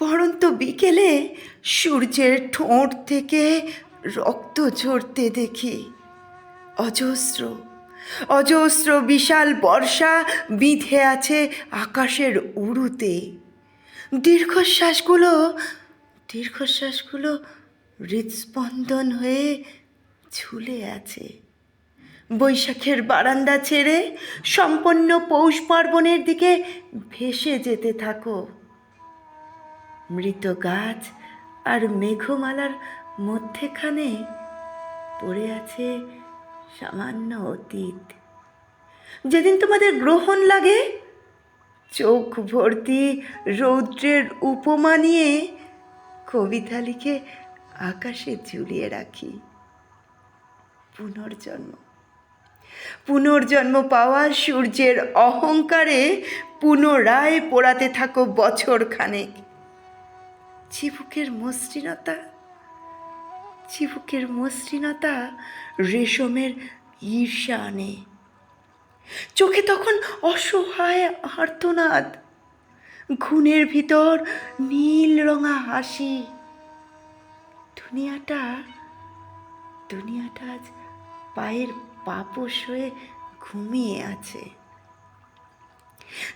পরন্ত বিকেলে সূর্যের ঠোঁট থেকে রক্ত ঝরতে দেখি। অজস্র অজস্র বিশাল বর্ষা বিঁধে আছে আকাশের উড়ুতে দীর্ঘশ্বাসগুলো দীর্ঘশ্বাসগুলো হৃদস্পন্দন হয়ে ঝুলে আছে। বৈশাখের বারান্দা ছেড়ে সম্পন্ন পৌষ পার্বণের দিকে ভেসে যেতে থাকো। মৃত গাছ আর মেঘমালার মধ্যেখানে পড়ে আছে সামান্য অতীত। যেদিন তোমাদের গ্রহণ লাগে, চোখ ভর্তি রৌদ্রের উপমা নিয়ে কবিতা লিখে আকাশে ঝুলিয়ে রাখি। পুনর্জন্ম। পুনর্জন্ম পাওয়া সূর্যের অহংকারে পুনরায় পোড়াতে থাকো বছর খানেক চিবুকের মসৃণতা চিবুকের মসৃণতা রেশমের ঈর্ষা আনে চোখে তখন অসহায় আর্তনাদ। ঘুণের ভিতর নীল রঙা হাসি। দুনিয়াটা দুনিয়াটা আজ পায়ের পাপস হয়ে ঘুমিয়ে আছে।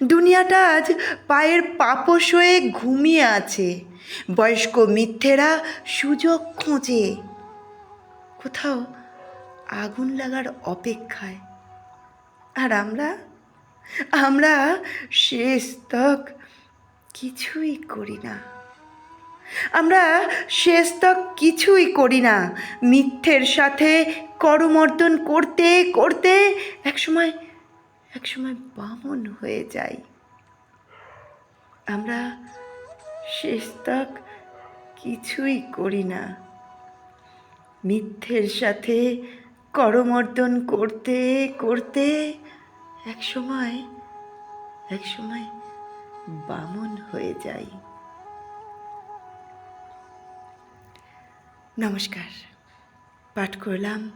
দুনিয়াটা আজ পায়ের পাপস হয়ে ঘুমিয়ে আছে। বয়স্ক মিথ্যেরা সুযোগ খোঁজে। কোথাও আগুন লাগার অপেক্ষায়। আর আমরা আমরা শেষ তক কিছুই করি না। আমরা শেষ তক কিছুই করি না। মিথ্যের সাথে করমর্দন করতে করতে একসময় একসময় বামন হয়ে যাই। আমরা শেষ তক কিছুই করি না। মিথ্যের সাথে করমর্দন করতে করতে একসময় একসময় বামন হয়ে যাই। নমস্কার। পাঠ করলাম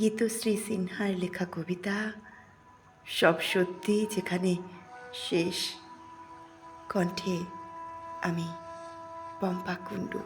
গীতশ্রী সিনহার লেখা কবিতা সব সত্যি যেখানে শেষ কণ্ঠে আমি পম্পা কুণ্ডু